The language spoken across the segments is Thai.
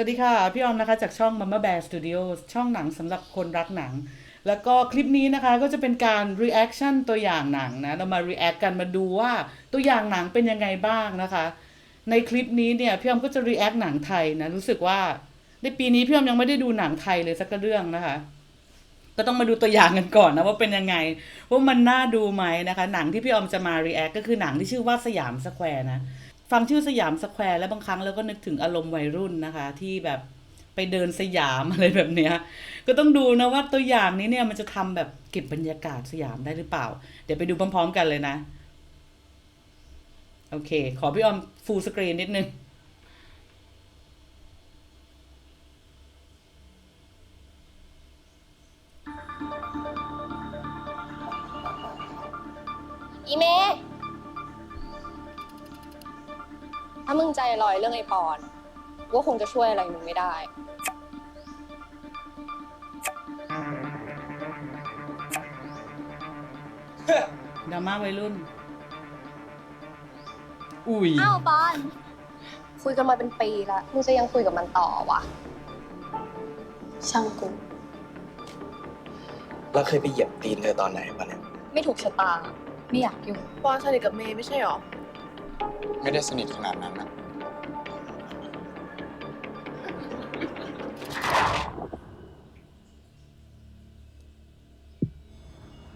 วัสดีค่ะ พี่ออมนะคะ จากช่อง Mama Bear Studio ช่องหนังสำหรับคนรักหนัง แล้วก็คลิปนี้นะคะก็จะเป็นการ reaction ตัวอย่างหนังนะ เรามา react กันมาดูว่าตัวอย่างหนังเป็นยังไงบ้างนะคะ ในคลิปนี้เนี่ย พี่ออมก็จะ react หนังไทยนะ รู้สึกว่าในปีนี้พี่ออมยังไม่ได้ดูหนังไทยเลยสักเรื่องนะคะ ก็ต้องมาดูตัวอย่างกันก่อนนะว่าเป็นยังไง ว่ามันน่าดูไหมนะคะ หนังที่พี่ออมจะมา react ก็คือหนังที่ชื่อว่าสยามสแควร์นะ ฟังชื่อสยามสแควร์แล้วบางครั้งเราก็นึกถึงอารมณ์วัยรุ่นนะคะ ที่แบบไปเดินสยามอะไรแบบเนี้ยก็ต้องดูนะว่าตัวอย่างนี้เนี่ยมันจะทำแบบเก็บบรรยากาศสยามได้หรือเปล่า เดี๋ยวไปดูพร้อมๆกันเลยนะ โอเค ขอพี่ออมฟูลสกรีนนิดนึงอีเม ถ้ามึงใจลอยเรื่องไอปอนกูก็คงจะช่วยอะไรมึงไม่ได้ ดราม่าวัยรุ่น อุ้ย อ้าวปอน คุยกันมาเป็นปีแล้วมึงจะยังคุยกับมันต่อวะช่างกู เราเคยไปเหยียบตีนเธอตอนไหนปะเนี่ย ไม่ถูกชะตา ไม่อยากยุ่งปอนสนิทกับเมย์ไม่ใช่หรอ ไม่ได้สนิทขนาดนั้นนะ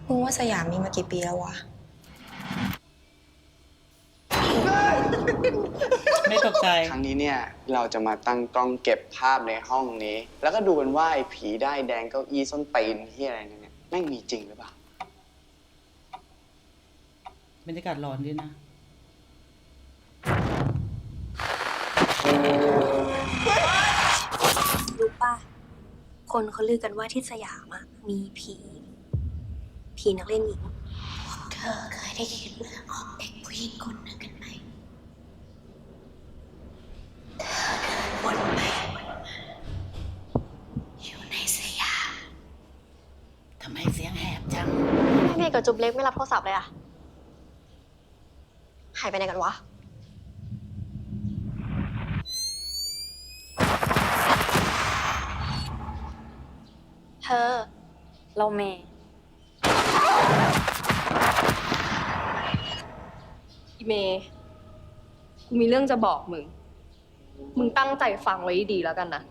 มึงว่าสยามมีมากี่ปีแล้ววะ ไม่ตกใจ ครั้งนี้เนี่ยเราจะมาตั้งกล้องเก็บภาพในห้องนี้ แล้วก็ดูกันว่าไอ้ผีได้ายแดงเก้าอี้ส้นตีนที่อะไรเนี่ยแม่งมีจริงหรือเปล่า บรรยากาศร้อนด้วยนะ รู้ป่ะ คนเขาลือกันว่าที่สยามอะมีผี ผีนักเล่นหญิง เธอเคยได้ยินเรื่องของเด็กผู้หญิงคนหนึ่งกันไหม เธอเดินวนไปวนมาอยู่ในสยามทำไมเสียงแหบจังเมย์กับจุ๊บเล็กไม่รับโทรศัพท์เลยอะหายไปไหนกันวะ อ เราเมย์อีเมย์กูมีเรื่องจะบอกมึง มึงตั้งใจฟังไว้ดีแล้วกันนะ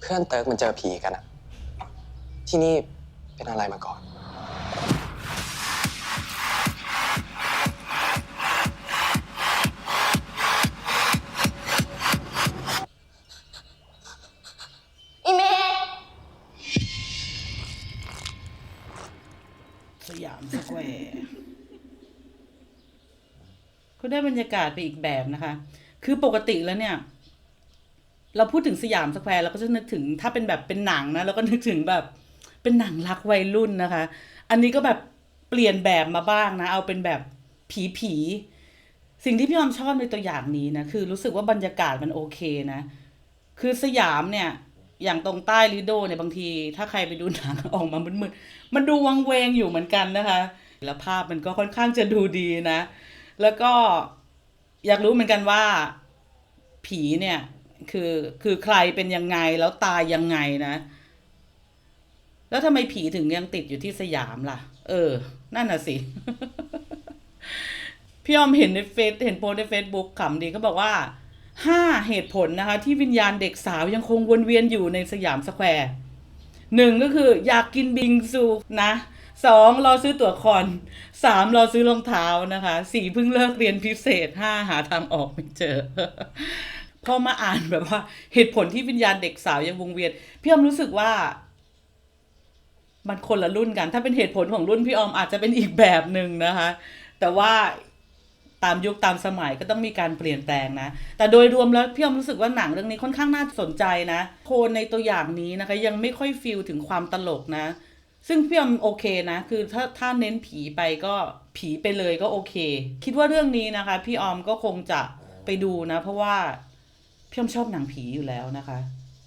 เพื่อนเติร์กมันเจอผีกันอะที่นี่เป็นอะไรมาก่อน สยามสแควร์ก็ได้บรรยากาศไปอีกแบบนะคะ คือปกติแล้วเนี่ย เราพูดถึงสยามสแควร์เราก็จะนึกถึงถ้าเป็นแบบเป็นหนังนะเราก็นึกถึงแบบเป็นหนังรักวัยรุ่นนะคะ อันนี้ก็แบบเปลี่ยนแบบมาบ้างนะ เอาเป็นแบบผีผีสิ่งที่พี่ออมชอบในตัวอย่างนี้นะ คือรู้สึกว่าบรรยากาศมันโอเคนะ คือสยามเนี่ย อย่างตรงใต้ลิโดเนี่ยบางที ถ้าใครไปดูหนังออกมามืดๆมันดูวังเวงอยู่เหมือนกันนะคะ แล้วภาพมันก็ค่อนข้างจะดูดีนะ แล้วก็อยากรู้เหมือนกันว่า ผีเนี่ย คือคือใครเป็นยังไงแล้วตายยังไงนะ แล้วทำไมผีถึงยังติดอยู่ที่สยามล่ะ เออ นั่นน่ะสิพี่ออมเห็นในเฟซเห็นโพสในเฟซบุ๊กขำดีเขาบอกว่า ห้าเหตุผลนะคะที่วิญญาณเด็กสาวยังคงวนเวียนอยู่ในสยามสแควร์หนึ่งก็คืออยากกินบิงซูนะสองรอซื้อตั๋วคอนสามรอซื้อรองเท้านะคะสี่เพิ่งเลิกเรียนพิเศษห้าหาทางออกไม่เจอพอมาอ่านแบบว่า เหตุผลที่วิญญาณเด็กสาวยังวงเวียน พี่ออมรู้สึกว่า มันคนละรุ่นกัน ถ้าเป็นเหตุผลของรุ่นพี่ออมอาจจะเป็นอีกแบบหนึ่งนะคะ แต่ว่า ตามยุคตามสมัยก็ต้องมีการเปลี่ยนแปลงนะ แต่โดยรวมแล้วพี่อมรู้สึกว่าหนังเรื่องนี้ค่อนข้างน่าสนใจนะ โทนในตัวอย่างนี้นะคะ ยังไม่ค่อยฟีลถึงความตลกนะ ซึ่งพี่อมโอเคนะ คือถ้าถ้าเน้นผีไปก็ผีไปเลยก็โอเค คิดว่าเรื่องนี้นะคะ พี่ออมก็คงจะไปดูนะ เพราะว่าพี่อมชอบหนังผีอยู่แล้วนะคะ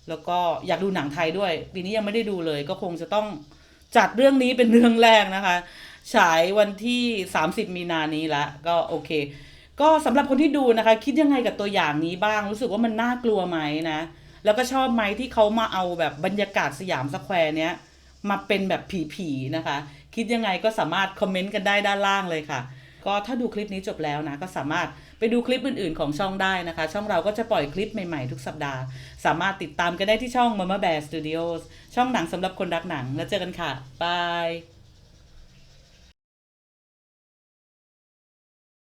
แล้วก็อยากดูหนังไทยด้วยปีนี้ยังไม่ได้ดูเลย ก็คงจะต้องจัดเรื่องนี้เป็นเรื่องแรกนะคะ ฉายวันที่ 30 มีนานี้ละก็โอเค ก็สำหรับคนที่ดูนะคะ คิดยังไงกับตัวอย่างนี้บ้าง รู้สึกว่ามันน่ากลัวไหมนะ แล้วก็ชอบไหมที่เขามาเอาแบบบรรยากาศสยามสแควร์เนี้ยมาเป็นแบบผีๆนะคะ คิดยังไงก็สามารถคอมเมนต์กันได้ด้านล่างเลยค่ะ ก็ถ้าดูคลิปนี้จบแล้วนะ ก็สามารถไปดูคลิปอื่นๆของช่องได้นะคะ ช่องเราก็จะปล่อยคลิปใหม่ๆทุกสัปดาห์ สามารถติดตามกันได้ที่ช่อง Mama Bear Studios ช่องหนังสำหรับคนรักหนังแล้วเจอกันค่ะบาย